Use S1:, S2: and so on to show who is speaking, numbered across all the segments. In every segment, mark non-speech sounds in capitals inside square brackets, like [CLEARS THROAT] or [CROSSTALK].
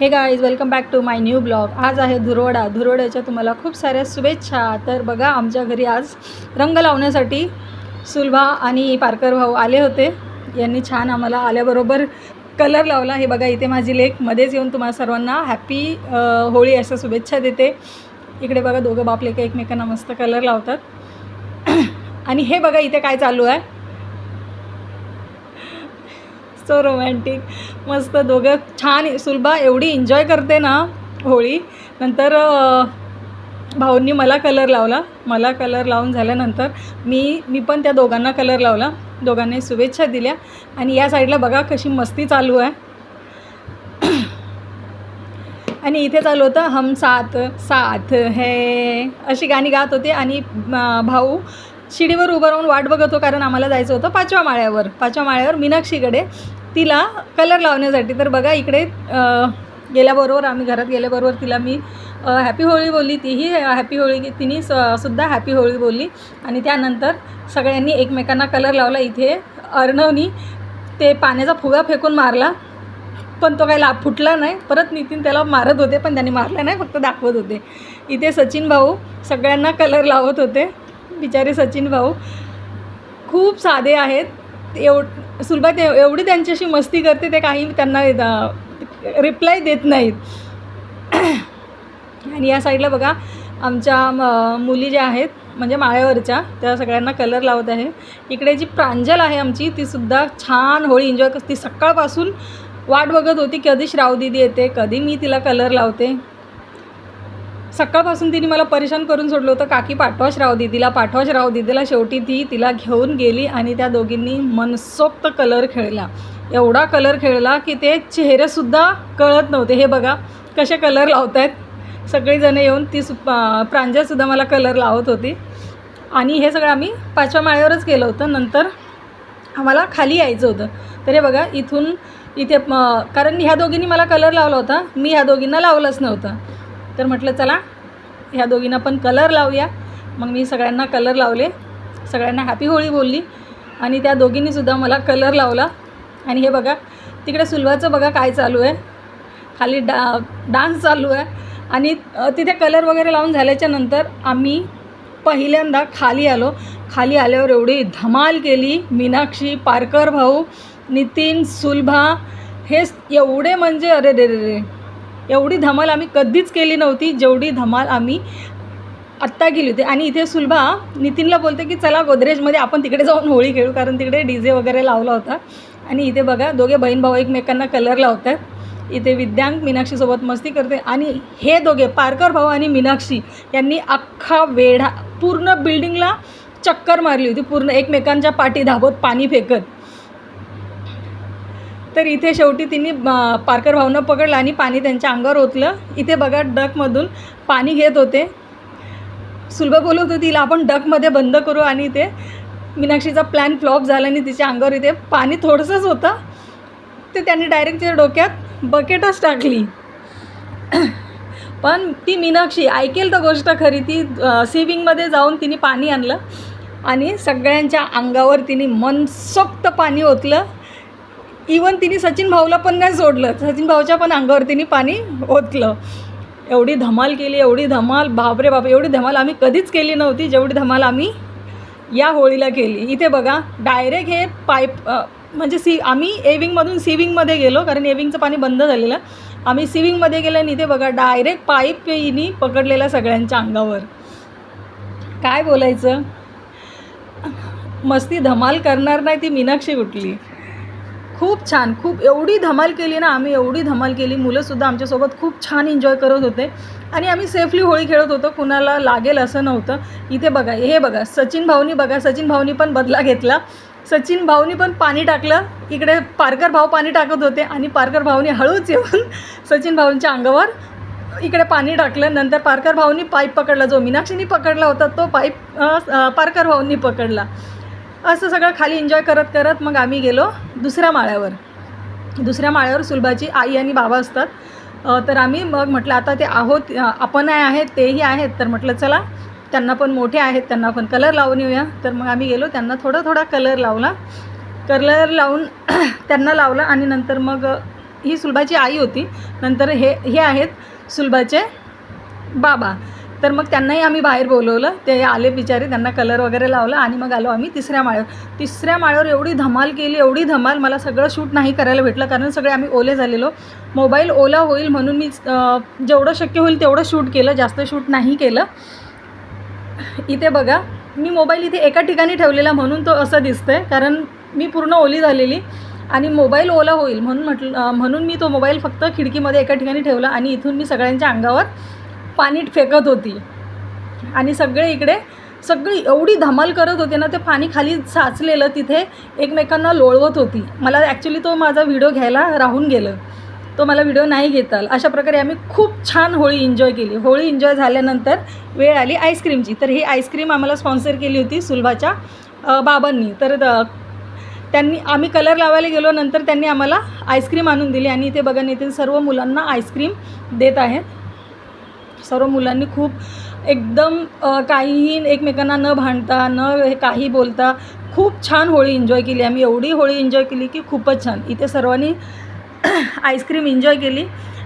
S1: Hey guys welcome back to my new blog आज आहे धुरोडा. धुरोड्याच्या तुम्हाला खूप साऱ्या शुभेच्छा. तर बघा आमच्या घरी आज रंग लावण्यासाठी सुलभा आणि पारकर भाऊ आले होते. यांनी छान आम्हाला आल्याबरोबर कलर लावला. हे बघा इथे माझी लेख मध्येच येऊन तुम्हाला सर्वांना हॅपी होळी अशा शुभेच्छा देते. इकडे बघा दोघं बाप एकमेकांना मस्त कलर लावतात. [CLEARS THROAT] आणि हे बघा इथे काय चालू आहे? सो रोमॅन्टिक मस्त दोघं छान सुलभा एवढी एन्जॉय करते ना होळी. नंतर भाऊंनी मला कलर लावला. मला कलर लावून झाल्यानंतर मी मी पण त्या दोघांना कलर लावला. दोघांनी शुभेच्छा दिल्या. आणि या साईडला बघा कशी मस्ती चालू आहे. [CLEARS THROAT] आणि इथे चालू होतं हम साथ साथ है. अशी गाणी गात होते आणि भाऊ शिडीवर उभं राहून वाट बघत हो कारण आम्हाला जायचं होतं पाचव्या माळ्यावर. पाचव्या माळ्यावर मीनाक्षीकडे. तिला कलर लावण्यासाठी. तर बघा इकडे गेल्याबरोबर आम्ही घरात गेल्याबरोबर तिला मी हॅपी होळी बोलली. तीही हॅपी होळी तिने स सुद्धा हॅपी होळी बोलली. आणि त्यानंतर सगळ्यांनी एकमेकांना कलर लावला. इथे अर्णवनी ते पाण्याचा फुगा फेकून मारला. पण तो काही ला फुटला नाही. परत नितीन त्याला मारत होते पण त्यांनी मारला नाही फक्त दाखवत होते. इथे सचिन भाऊ सगळ्यांना कलर लावत होते. बिचारे सचिन भाऊ खूप साधे आहेत. एव सुलभा ते एवढी त्यांच्याशी मस्ती करते ते काही त्यांना रिप्लाय देत नाहीत. [CLEARS THROAT] आणि या साईडला बघा आमच्या मुली ज्या आहेत म्हणजे माळ्यावरच्या त्या सगळ्यांना कलर लावत आहे. इकडे जी प्रांजल आहे आमची तीसुद्धा छान होळी एन्जॉय करते ती सकाळपासून वाट बघत होती कधी श्राव दिदी येते कधी मी तिला कलर लावते. सकाळपासून तिने मला परेशान करून सोडलं होतं. काकी पाठवाश श्राव दिदीला पाठवाश श्राव दिदीला शेवटी ती तिला घेऊन गेली आणि त्या दोघींनी मनसोक्त कलर खेळला. एवढा कलर खेळला की ते चेहरेसुद्धा कळत नव्हते. हे बघा कसे कलर लावत आहेत सगळीजणं येऊन ती सु पा- प्रांजलसुद्धा मला कलर लावत होती. आणि हे सगळं आम्ही पाचव्या माळ्यावरच केलं होतं. नंतर आम्हाला खाली यायचं होतं. तर हे बघा इथून इथे कारण ह्या दोघींनी मला कलर लावला होता. मी ह्या दोघींना लावलंच नव्हतं. तर म्हटलं चला ह्या दोघींना पण कलर लावूया. मग मी सगळ्यांना कलर लावले. सगळ्यांना हॅपी होळी बोलली. आणि त्या दोघींनीसुद्धा मला कलर लावला. आणि हे बघा तिकडे सुलभाचं बघा काय चालू आहे. खाली डा डान्स चालू आहे. आणि तिथे कलर वगैरे लावून झाल्याच्यानंतर आम्ही पहिल्यांदा खाली आलो. खाली आल्यावर एवढी धमाल केली. मीनाक्षी पारकर भाऊ नितीन सुलभा हे एवढे म्हणजे अरे रे रे रे एवढी धमाल आम्ही कधीच केली नव्हती जेवढी धमाल आम्ही आत्ता गेली होती. आणि इथे सुलभा नितीनला बोलते की चला गोदरेजमध्ये आपण तिकडे जाऊन होळी खेळू कारण तिकडे डी जे वगैरे लावला होता. आणि इथे बघा दोघे बहीण भाऊ एकमेकांना कलर लावतात. इथे विद्यांक मीनाक्षीसोबत मस्ती करते. आणि हे दोघे पारकर भाऊ आणि मीनाक्षी यांनी अख्खा वेढा पूर्ण बिल्डिंगला चक्कर मारली होती. पूर्ण एकमेकांच्या पाठी धाबत पाणी फेकत. तर इथे शेवटी तिने पारकर भाऊनं पकडलं आणि पाणी त्यांच्या अंगावर ओतलं. इथे बघा डकमधून पाणी घेत होते. सुलभ बोलत होती तिला आपण डकमध्ये बंद करू आणि ते मीनाक्षीचा प्लॅन फ्लॉप झाला आणि तिच्या अंगावर इथे पाणी थोडंसंच होतं. ते त्यांनी डायरेक्ट तिच्या डोक्यात बकेटच टाकली. पण ती मीनाक्षी ऐकेल तर गोष्ट खरी ती सिविंगमध्ये जाऊन तिने पाणी आणलं आणि सगळ्यांच्या अंगावर तिने मनसोक्त पाणी ओतलं. इवन तिने सचिन भाऊला पण नाही सोडलं. सचिन भाऊच्या पण अंगावर तिने पाणी ओतलं. एवढी धमाल केली एवढी धमाल बापरे बाप एवढी धमाल आम्ही कधीच केली नव्हती जेवढी धमाल आम्ही या होळीला केली. इथे बघा डायरेक्ट हे पाईप म्हणजे सी आम्ही एविंगमधून सिविंगमध्ये गेलो कारण एविंगचं पाणी बंद झालेलं. आम्ही सिविंगमध्ये गेलो आणि इथे बघा डायरेक्ट पाईप हिनी पकडलेला सगळ्यांच्या अंगावर. काय बोलायचं? मस्ती धमाल करणार नाही ती मीनाक्षी कुठली? खूप छान खूप एवढी धमाल केली ना आम्ही एवढी धमाल केली. मुलंसुद्धा आमच्यासोबत खूप छान एन्जॉय करत होते. आणि आम्ही सेफली होळी खेळत होतो कुणाला लागेल असं नव्हतं. इथे बघा हे बघा सचिन भाऊनी बघा सचिन भाऊनी पण बदला घेतला. सचिन भाऊनी पण पाणी टाकलं. इकडे पारकर भाऊ पाणी टाकत होते आणि पारकर भाऊनी हळूच येऊन सचिन भाऊंच्या अंगावर इकडे पाणी टाकलं. नंतर पारकर भाऊनी पाईप पकडला जो मीनाक्षीनी पकडला होता तो पाईप पारकर भाऊंनी पकडला. असं सगळं खाली एन्जॉय करत करत मग आम्ही गेलो. दुसऱ्या माळ्यावर. दुसऱ्या माळ्यावर सुलभाची आई आणि बाबा असतात. तर आम्ही मग म्हटलं आता ते आहोत आपण आहेत तेही आहेत. तर म्हटलं चला त्यांना पण मोठे आहेत त्यांना पण कलर लावून येऊया. तर मग आम्ही गेलो त्यांना थोडा थोडा कलर लावला. कलर लावून [CLEARS THROAT] त्यांना लावला आणि नंतर मग ही सुलभाची आई होती. नंतर हे हे आहेत सुलभाचे बाबा. तर मग त्यांनाही आम्ही बाहेर बोलवलं. ते आले बिचारे त्यांना कलर वगैरे लावला आणि मग आलो आम्ही तिसऱ्या माळ्यावर. तिसऱ्या माळ्यावर एवढी धमाल केली एवढी धमाल मला सगळं शूट नाही करायला भेटलं कारण सगळे आम्ही ओले झालेलो. मोबाईल ओला होईल म्हणून मी जेवढं शक्य होईल तेवढं शूट केलं जास्त शूट नाही केलं. इथे बघा मी मोबाईल इथे एका ठिकाणी ठेवलेला म्हणून तो असं दिसतंय कारण मी पूर्ण ओली झालेली. आणि मोबाईल ओला होईल म्हणून म्हटलं म्हणून मी तो मोबाईल फक्त खिडकीमध्ये एका ठिकाणी ठेवला आणि इथून मी सगळ्यांच्या अंगावर पाणी फेकत होती. आणि सगळे इकडे सगळी एवढी धमाल करत होते ना ते पाणी खाली साचलेलं तिथे एकमेकांना लोळवत होती. मला ॲक्च्युली तो माझा व्हिडिओ घ्यायला राहून गेलं. तो मला व्हिडिओ नाही घेता आला. अशा प्रकारे आम्ही खूप छान होळी एन्जॉय केली. होळी एन्जॉय झाल्यानंतर वेळ आली आईस्क्रीमची तर ही आईस्क्रीम आम्हाला स्पॉन्सर केली होती सुलभाच्या बाबांनी. तर द- त्यांनी आम्ही कलर लावायला गेलो नंतर त्यांनी आम्हाला आईस्क्रीम आणून दिली. आणि इथे बघा येथील सर्व मुलांना आईस्क्रीम देत आहेत. सर्व मुलांनी खूप एकदम काहीही एकमेकांना न भांडता न हे काही बोलता खूप छान होळी एन्जॉय केली. आम्ही एवढी होळी एन्जॉय केली की खूपच छान. इथे सर्वांनी [CLEARS THROAT] आईस्क्रीम एन्जॉय केली.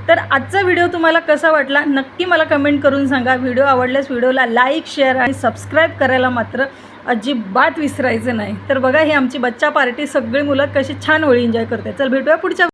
S1: तर आजचा व्हिडिओ तुम्हाला कसा वाटला? नक्की मला कमेंट करून सांगा. व्हिडिओ आवडल्यास व्हिडिओला लाईक शेअर आणि सबस्क्राईब करायला मात्र अजिबात विसरायचं नाही. तर बघा ही आमची बच्चा पार्टी. सगळी मुलं कशी छान होळी एन्जॉय करते चल भेटूया पुढच्या